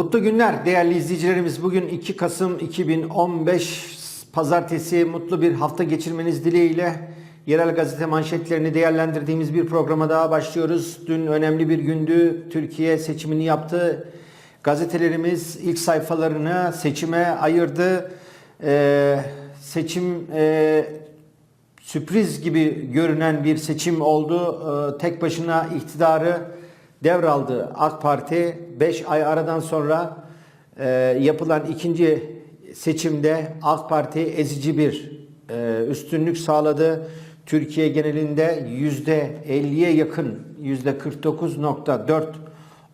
Mutlu günler değerli izleyicilerimiz. Bugün 2 Kasım 2015 Pazartesi mutlu bir hafta geçirmeniz dileğiyle yerel gazete manşetlerini değerlendirdiğimiz bir programa daha başlıyoruz. Dün önemli bir gündü. Türkiye seçimini yaptı. Gazetelerimiz ilk sayfalarını seçime ayırdı. Ee, seçim e, sürpriz gibi görünen bir seçim oldu. Ee, tek başına iktidarı devraldı AK Parti. 5 ay aradan sonra e, yapılan ikinci seçimde AK Parti ezici bir e, üstünlük sağladı. Türkiye genelinde %50'ye yakın %49.4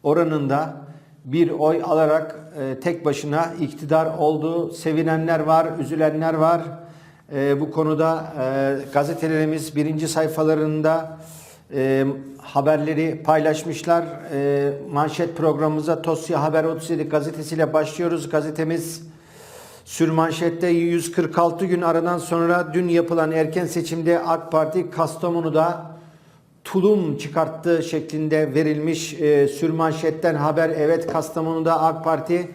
oranında bir oy alarak e, tek başına iktidar oldu. Sevinenler var, üzülenler var. E, bu konuda e, gazetelerimiz birinci sayfalarında e, haberleri paylaşmışlar. E, manşet programımıza Tosya Haber 37 gazetesiyle başlıyoruz. Gazetemiz sürmanşette 146 gün aradan sonra dün yapılan erken seçimde AK Parti Kastamonu'da tulum çıkarttığı şeklinde verilmiş e, sürmanşetten haber. Evet Kastamonu'da AK Parti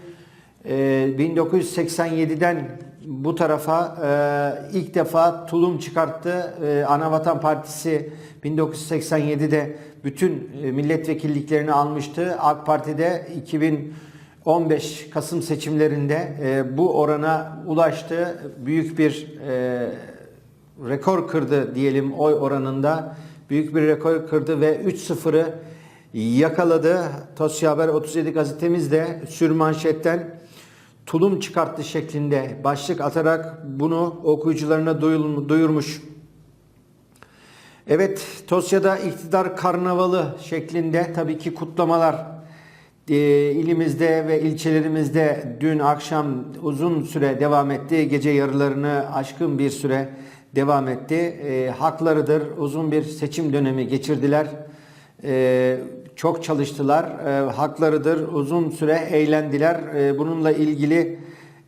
e, 1987'den bu tarafa e, ilk defa tulum çıkarttı. E, Anavatan Partisi 1987'de bütün milletvekilliklerini almıştı. AK Parti'de 2015 Kasım seçimlerinde e, bu orana ulaştı. Büyük bir e, rekor kırdı diyelim oy oranında. Büyük bir rekor kırdı ve 3-0'ı yakaladı. Tosya Haber 37 gazetemiz de sürmanşetten tulum çıkarttı şeklinde başlık atarak bunu okuyucularına duyurmuş. Evet, Tosya'da iktidar karnavalı şeklinde tabii ki kutlamalar e, ilimizde ve ilçelerimizde dün akşam uzun süre devam etti. Gece yarılarını aşkın bir süre devam etti. E, haklarıdır. Uzun bir seçim dönemi geçirdiler. E, çok çalıştılar. E, haklarıdır. Uzun süre eğlendiler. E, bununla ilgili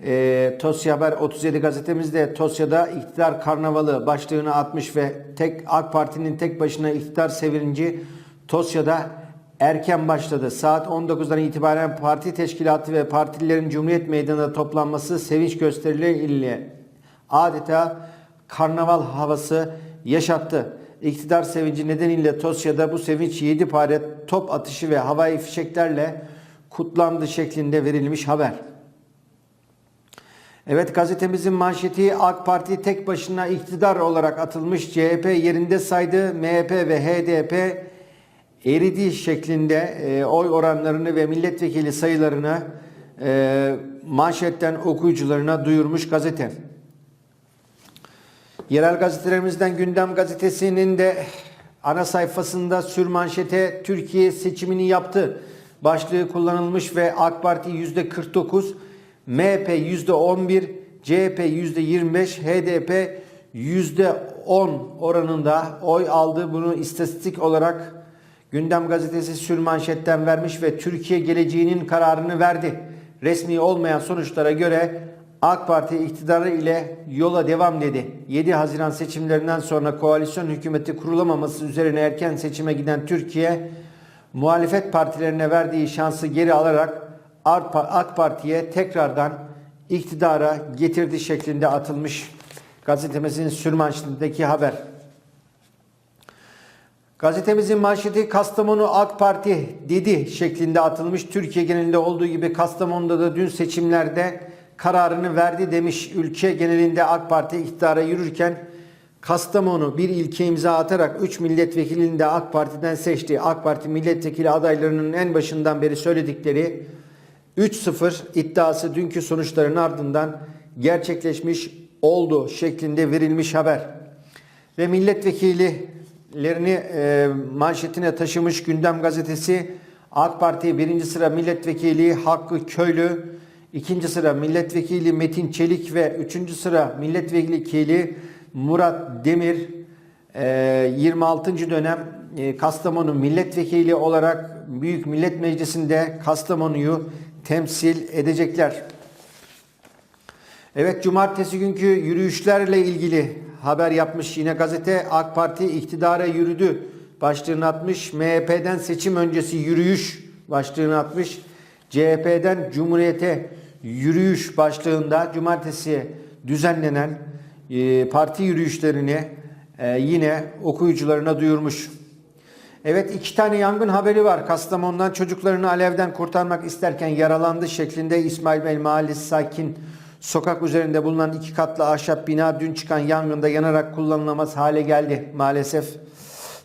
e, Tosya Haber 37 gazetemizde Tosya'da iktidar karnavalı başlığını atmış ve tek AK Parti'nin tek başına iktidar sevinci Tosya'da erken başladı. Saat 19'dan itibaren parti teşkilatı ve partililerin Cumhuriyet Meydanı'nda toplanması sevinç gösterileriyle adeta karnaval havası yaşattı. İktidar sevinci nedeniyle Tosya'da bu sevinç 7 pare top atışı ve havai fişeklerle kutlandı şeklinde verilmiş haber. Evet gazetemizin manşeti AK Parti tek başına iktidar olarak atılmış CHP yerinde saydı MHP ve HDP eridi şeklinde e, oy oranlarını ve milletvekili sayılarını e, manşetten okuyucularına duyurmuş gazete. Yerel gazetelerimizden Gündem Gazetesi'nin de ana sayfasında sürmanşete Türkiye seçimini yaptı. Başlığı kullanılmış ve AK Parti %49, MHP %11, CHP %25, HDP %10 oranında oy aldı. Bunu istatistik olarak Gündem Gazetesi sürmanşetten vermiş ve Türkiye geleceğinin kararını verdi. Resmi olmayan sonuçlara göre AK Parti iktidarı ile yola devam dedi. 7 Haziran seçimlerinden sonra koalisyon hükümeti kurulamaması üzerine erken seçime giden Türkiye, muhalefet partilerine verdiği şansı geri alarak AK Parti'ye tekrardan iktidara getirdi şeklinde atılmış gazetemizin sürmanşetindeki haber. Gazetemizin manşeti Kastamonu AK Parti dedi şeklinde atılmış. Türkiye genelinde olduğu gibi Kastamonu'da da dün seçimlerde kararını verdi demiş. Ülke genelinde AK Parti iktidara yürürken Kastamonu bir ilke imza atarak 3 milletvekilini de AK Parti'den seçti. AK Parti milletvekili adaylarının en başından beri söyledikleri 3-0 iddiası dünkü sonuçların ardından gerçekleşmiş oldu şeklinde verilmiş haber. Ve milletvekillerini e, manşetine taşımış Gündem Gazetesi AK Parti birinci sıra milletvekili Hakkı Köylü, ikinci sıra milletvekili Metin Çelik ve üçüncü sıra milletvekili Murat Demir e, 26. dönem e, Kastamonu milletvekili olarak Büyük Millet Meclisi'nde Kastamonu'yu temsil edecekler. Evet cumartesi günkü yürüyüşlerle ilgili haber yapmış yine gazete AK Parti iktidara yürüdü başlığını atmış. MHP'den seçim öncesi yürüyüş başlığını atmış. CHP'den Cumhuriyete yürüyüş başlığında cumartesi düzenlenen e, parti yürüyüşlerini e, yine okuyucularına duyurmuş. Evet iki tane yangın haberi var. Kastamonu'dan çocuklarını alevden kurtarmak isterken yaralandı şeklinde İsmail Bey Mahallesi sakin sokak üzerinde bulunan iki katlı ahşap bina dün çıkan yangında yanarak kullanılamaz hale geldi maalesef.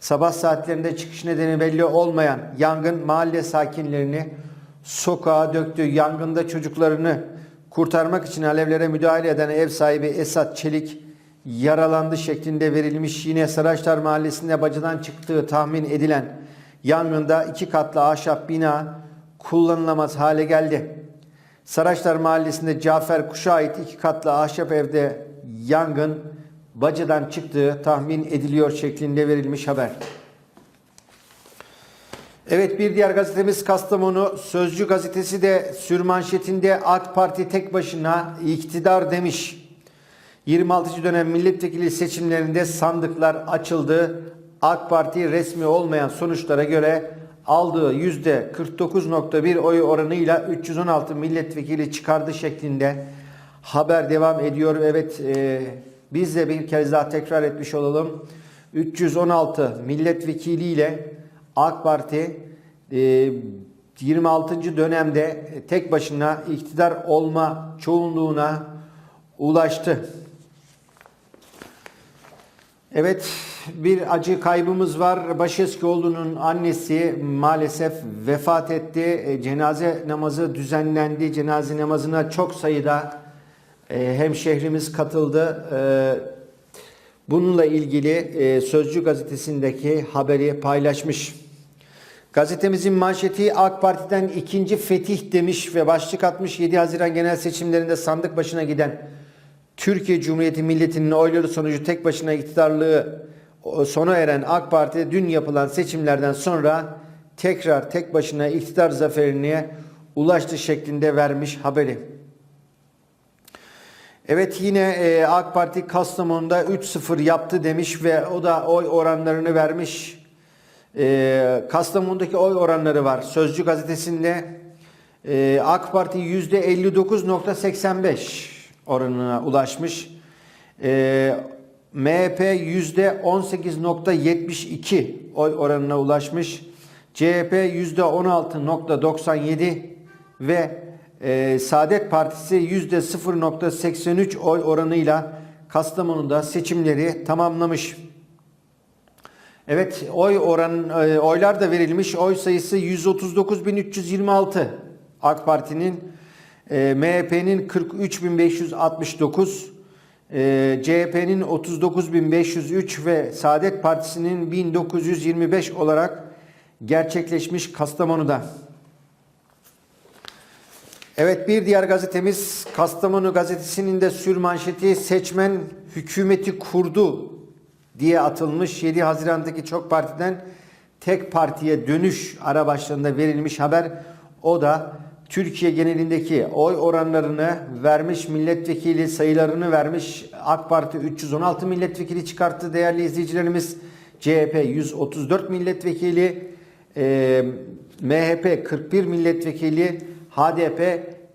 Sabah saatlerinde çıkış nedeni belli olmayan yangın mahalle sakinlerini sokağa döktü. Yangında çocuklarını kurtarmak için alevlere müdahale eden ev sahibi Esat Çelik yaralandı şeklinde verilmiş. Yine Saraçlar Mahallesi'nde bacadan çıktığı tahmin edilen yangında iki katlı ahşap bina kullanılamaz hale geldi. Saraçlar Mahallesi'nde Cafer Kuş'a ait iki katlı ahşap evde yangın bacadan çıktığı tahmin ediliyor şeklinde verilmiş haber. Evet bir diğer gazetemiz Kastamonu Sözcü gazetesi de sürmanşetinde AK Parti tek başına iktidar demiş. 26. dönem milletvekili seçimlerinde sandıklar açıldı. AK Parti resmi olmayan sonuçlara göre aldığı %49.1 oy oranıyla 316 milletvekili çıkardı şeklinde haber devam ediyor. Evet e, biz de bir kez daha tekrar etmiş olalım. 316 milletvekiliyle AK Parti e, 26. dönemde tek başına iktidar olma çoğunluğuna ulaştı. Evet bir acı kaybımız var. Başeskioğlu'nun annesi maalesef vefat etti. E, Cenaze namazı düzenlendi. Cenaze namazına çok sayıda e, hemşehrimiz katıldı. E, Bununla ilgili e, Sözcü gazetesindeki haberi paylaşmış. Gazetemizin manşeti AK Parti'den ikinci fetih demiş ve başlık atmış 7 Haziran genel seçimlerinde sandık başına giden Türkiye Cumhuriyeti milletinin oyları sonucu tek başına iktidarlığı sona eren AK Parti dün yapılan seçimlerden sonra tekrar tek başına iktidar zaferine ulaştı şeklinde vermiş haberi. Evet yine e, AK Parti Kastamonu'da 3-0 yaptı demiş ve o da oy oranlarını vermiş. E, Kastamonu'daki oy oranları var. Sözcü gazetesinde e, AK Parti %59.85 oranına ulaşmış. E, MHP %18.72 oy oranına ulaşmış. CHP %16.97 ve e, Saadet Partisi %0.83 oy oranıyla Kastamonu'da seçimleri tamamlamış. Evet oy oran e, oylar da verilmiş. Oy sayısı 139.326 AK Parti'nin e, MHP'nin 43.569 e, CHP'nin 39.503 ve Saadet Partisi'nin 1925 olarak gerçekleşmiş Kastamonu'da. Evet bir diğer gazetemiz Kastamonu gazetesinin de sürmanşeti seçmen hükümeti kurdu diye atılmış 7 Haziran'daki çok partiden tek partiye dönüş ara başlığında verilmiş haber. O da Türkiye genelindeki oy oranlarını vermiş, milletvekili sayılarını vermiş. AK Parti 316 milletvekili çıkarttı değerli izleyicilerimiz. CHP 134 milletvekili, e, MHP 41 milletvekili, HDP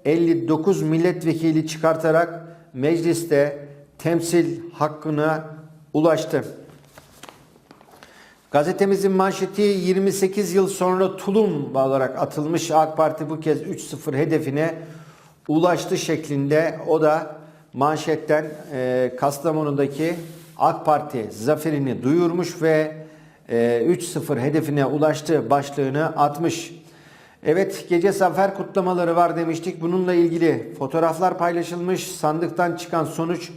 59 milletvekili çıkartarak mecliste temsil hakkına ulaştı. Gazetemizin manşeti 28 yıl sonra tulum olarak atılmış AK Parti bu kez 3-0 hedefine ulaştı şeklinde o da manşetten e, Kastamonu'daki AK Parti zaferini duyurmuş ve e, 3-0 hedefine ulaştı başlığını atmış. Evet gece zafer kutlamaları var demiştik. Bununla ilgili fotoğraflar paylaşılmış. Sandıktan çıkan sonuç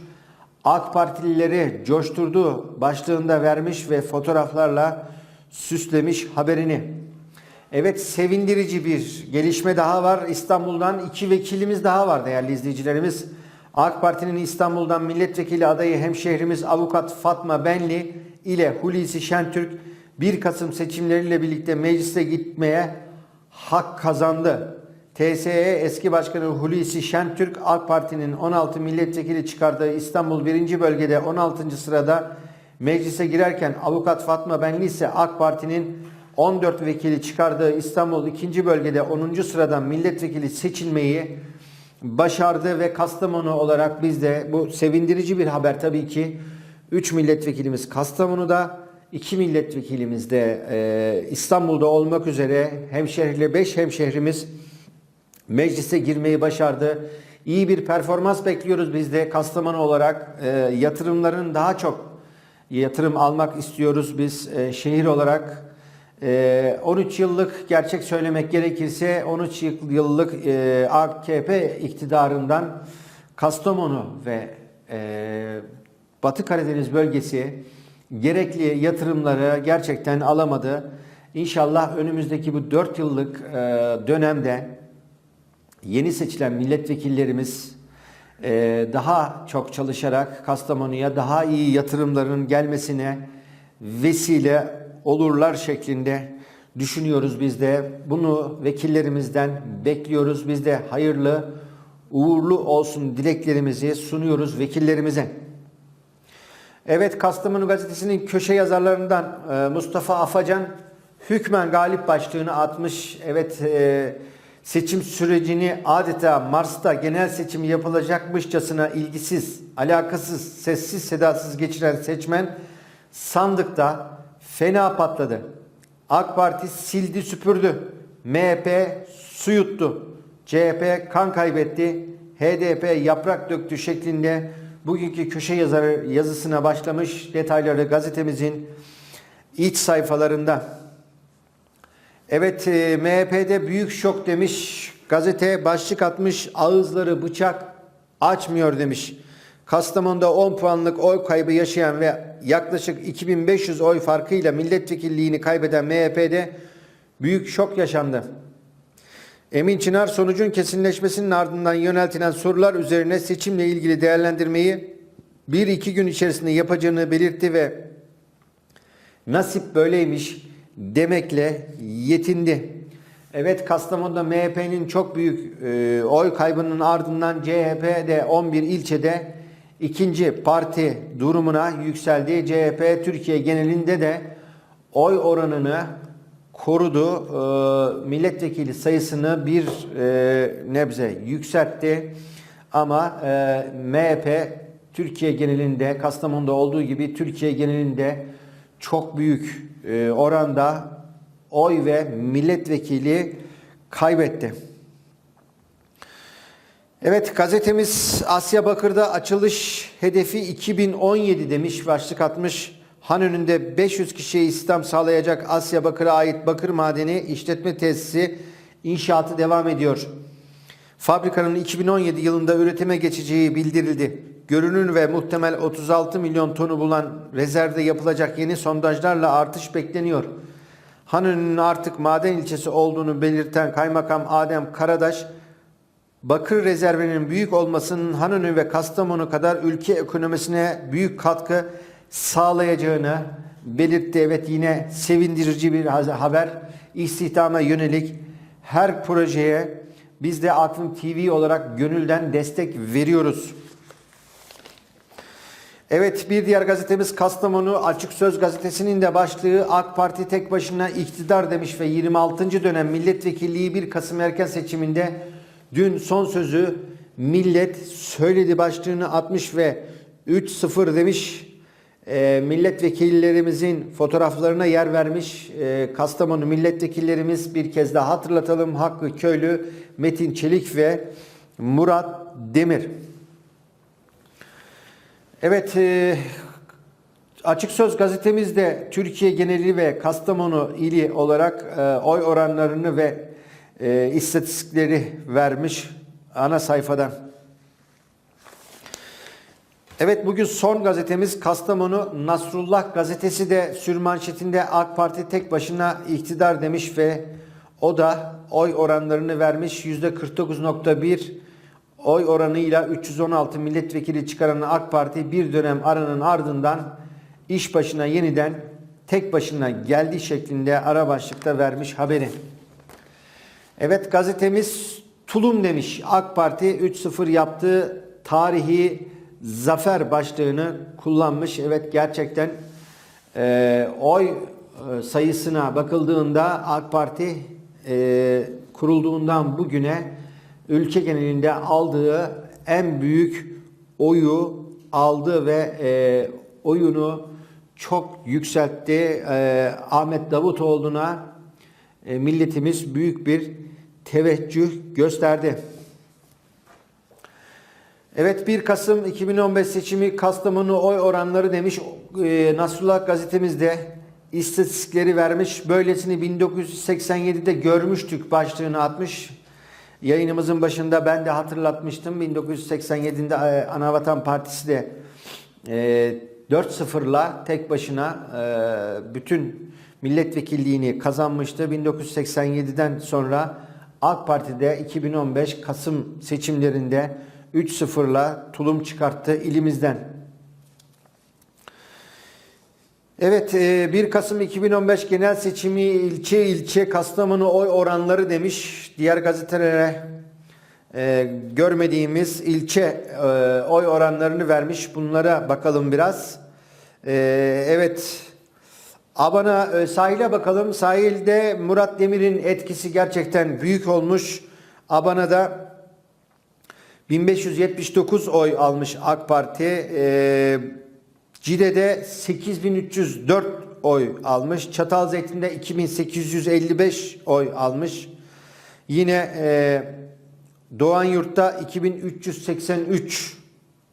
AK Partilileri coşturdu başlığında vermiş ve fotoğraflarla süslemiş haberini. Evet sevindirici bir gelişme daha var. İstanbul'dan iki vekilimiz daha var değerli izleyicilerimiz. AK Parti'nin İstanbul'dan milletvekili adayı hemşehrimiz avukat Fatma Benli ile Hulusi Şentürk 1 Kasım seçimleriyle birlikte meclise gitmeye hak kazandı. TSE eski başkanı Hulusi Şentürk AK Parti'nin 16 milletvekili çıkardığı İstanbul 1. bölgede 16. sırada meclise girerken avukat Fatma Benli ise AK Parti'nin 14 vekili çıkardığı İstanbul 2. bölgede 10. sıradan milletvekili seçilmeyi başardı ve Kastamonu olarak biz de bu sevindirici bir haber tabii ki 3 milletvekilimiz Kastamonu'da 2 milletvekilimiz de e, İstanbul'da olmak üzere hemşehriyle 5 hemşehrimiz meclise girmeyi başardı. İyi bir performans bekliyoruz biz de Kastamonu olarak. E, yatırımların daha çok yatırım almak istiyoruz biz e, şehir olarak. E, 13 yıllık gerçek söylemek gerekirse 13 yıllık e, AKP iktidarından Kastamonu ve e, Batı Karadeniz bölgesi gerekli yatırımları gerçekten alamadı. İnşallah önümüzdeki bu 4 yıllık e, dönemde yeni seçilen milletvekillerimiz e, daha çok çalışarak Kastamonu'ya daha iyi yatırımların gelmesine vesile olurlar şeklinde düşünüyoruz biz de. Bunu vekillerimizden bekliyoruz. Biz de hayırlı, uğurlu olsun dileklerimizi sunuyoruz vekillerimize. Evet Kastamonu Gazetesi'nin köşe yazarlarından e, Mustafa Afacan hükmen galip başlığını atmış. Evet e, seçim sürecini adeta Mars'ta genel seçim yapılacakmışçasına ilgisiz, alakasız, sessiz sedasız geçiren seçmen sandıkta fena patladı. AK Parti sildi süpürdü. MHP su yuttu. CHP kan kaybetti. HDP yaprak döktü şeklinde bugünkü köşe yazarı yazısına başlamış detayları gazetemizin iç sayfalarında. Evet e, MHP'de büyük şok demiş. Gazete başlık atmış ağızları bıçak açmıyor demiş. Kastamonu'da 10 puanlık oy kaybı yaşayan ve yaklaşık 2500 oy farkıyla milletvekilliğini kaybeden MHP'de büyük şok yaşandı. Emin Çınar sonucun kesinleşmesinin ardından yöneltilen sorular üzerine seçimle ilgili değerlendirmeyi bir iki gün içerisinde yapacağını belirtti ve nasip böyleymiş demekle yetindi. Evet Kastamonu'da MHP'nin çok büyük e, oy kaybının ardından CHP'de 11 ilçede ikinci parti durumuna yükseldi. CHP Türkiye genelinde de oy oranını korudu. E, milletvekili sayısını bir e, nebze yükseltti. Ama e, MHP Türkiye genelinde Kastamonu'da olduğu gibi Türkiye genelinde çok büyük e, oranda oy ve milletvekili kaybetti. Evet gazetemiz Asya Bakır'da açılış hedefi 2017 demiş başlık atmış. Han önünde 500 kişiye istihdam sağlayacak Asya Bakır'a ait bakır madeni işletme tesisi inşaatı devam ediyor. Fabrikanın 2017 yılında üretime geçeceği bildirildi. Görünür ve muhtemel 36 milyon tonu bulan rezervde yapılacak yeni sondajlarla artış bekleniyor. Hanönü'nün artık maden ilçesi olduğunu belirten Kaymakam Adem Karadaş, bakır rezervinin büyük olmasının Hanönü ve Kastamonu kadar ülke ekonomisine büyük katkı sağlayacağını belirtti. Evet yine sevindirici bir haber. İstihdama yönelik her projeye biz de Akvim TV olarak gönülden destek veriyoruz. Evet bir diğer gazetemiz Kastamonu Açık Söz gazetesinin de başlığı AK Parti tek başına iktidar demiş ve 26. dönem milletvekilliği 1 Kasım erken seçiminde dün son sözü millet söyledi başlığını atmış ve 3-0 demiş. E, milletvekillerimizin fotoğraflarına yer vermiş. E, Kastamonu milletvekillerimiz bir kez daha hatırlatalım. Hakkı Köylü, Metin Çelik ve Murat Demir. Evet, e, Açık Söz gazetemizde Türkiye geneli ve Kastamonu ili olarak e, oy oranlarını ve e, istatistikleri vermiş ana sayfada. Evet bugün son gazetemiz Kastamonu Nasrullah gazetesi de sürmanşetinde AK Parti tek başına iktidar demiş ve o da oy oranlarını vermiş %49.1 oy oranıyla 316 milletvekili çıkaran AK Parti bir dönem aranın ardından iş başına yeniden tek başına geldiği şeklinde ara başlıkta vermiş haberi. Evet gazetemiz tulum demiş. AK Parti 3-0 yaptığı tarihi zafer başlığını kullanmış. Evet gerçekten e, oy e, sayısına bakıldığında AK Parti e, kurulduğundan bugüne ülke genelinde aldığı en büyük oyu aldı ve e, oyunu çok yükseltti. E, Ahmet Davutoğlu'na e, milletimiz büyük bir teveccüh gösterdi. Evet 1 Kasım 2015 seçimi Kastamonu oy oranları demiş e, Nasrullah gazetemizde istatistikleri vermiş. Böylesini 1987'de görmüştük başlığını atmış. Yayınımızın başında ben de hatırlatmıştım. 1987'de e, Anavatan Partisi de e, 4-0'la tek başına e, bütün milletvekilliğini kazanmıştı. 1987'den sonra AK Parti'de 2015 Kasım seçimlerinde 3-0'la tulum çıkarttı ilimizden. Evet e, 1 Kasım 2015 genel seçimi ilçe ilçe Kastamonu oy oranları demiş. Diğer gazetelere e, görmediğimiz ilçe e, oy oranlarını vermiş. Bunlara bakalım biraz. E, evet Abana e, sahile bakalım. Sahilde Murat Demir'in etkisi gerçekten büyük olmuş. Abana'da 1579 oy almış AK Parti. Ee, Cide'de 8304 oy almış. Çatalzeytin'de 2855 oy almış. Yine e, Doğanyurt'ta 2383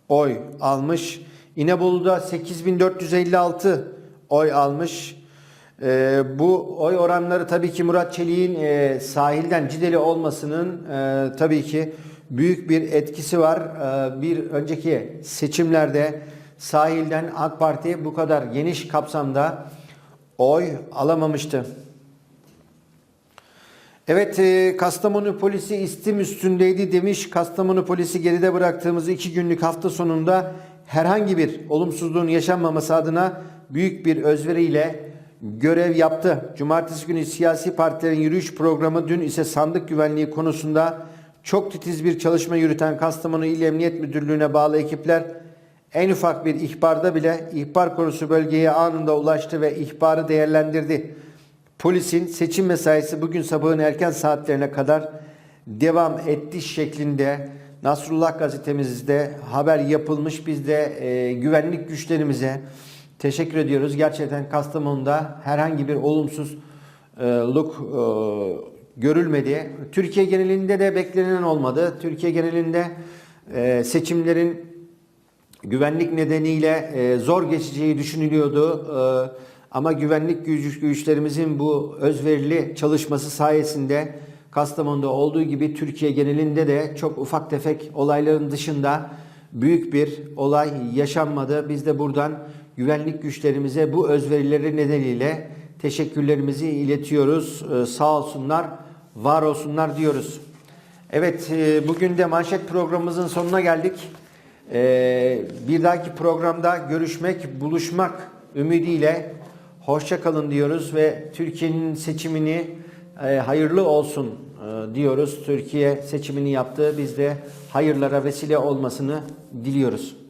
oy almış. İnebolu'da 8456 oy almış. Ee, bu oy oranları tabii ki Murat Çelik'in e, sahilden Cideli olmasının e, tabii ki büyük bir etkisi var. Ee, bir önceki seçimlerde sahilden AK Parti bu kadar geniş kapsamda oy alamamıştı. Evet e, Kastamonu polisi istim üstündeydi demiş. Kastamonu polisi geride bıraktığımız iki günlük hafta sonunda herhangi bir olumsuzluğun yaşanmaması adına büyük bir özveriyle görev yaptı. Cumartesi günü siyasi partilerin yürüyüş programı dün ise sandık güvenliği konusunda çok titiz bir çalışma yürüten Kastamonu İl Emniyet Müdürlüğü'ne bağlı ekipler en ufak bir ihbarda bile ihbar konusu bölgeye anında ulaştı ve ihbarı değerlendirdi. Polisin seçim mesaisi bugün sabahın erken saatlerine kadar devam etti şeklinde Nasrullah gazetemizde haber yapılmış. Biz de e, güvenlik güçlerimize teşekkür ediyoruz. Gerçekten Kastamonu'da herhangi bir olumsuzluk e, görülmedi. Türkiye genelinde de beklenen olmadı. Türkiye genelinde e, seçimlerin güvenlik nedeniyle e, zor geçeceği düşünülüyordu. E, ama güvenlik güç, güçlerimizin bu özverili çalışması sayesinde Kastamonu'da olduğu gibi Türkiye genelinde de çok ufak tefek olayların dışında büyük bir olay yaşanmadı. Biz de buradan güvenlik güçlerimize bu özverileri nedeniyle teşekkürlerimizi iletiyoruz. Ee, sağ olsunlar, var olsunlar diyoruz. Evet, e, bugün de manşet programımızın sonuna geldik. Ee, bir dahaki programda görüşmek, buluşmak ümidiyle hoşça kalın diyoruz ve Türkiye'nin seçimini e, hayırlı olsun e, diyoruz. Türkiye seçimini yaptı. Biz de hayırlara vesile olmasını diliyoruz.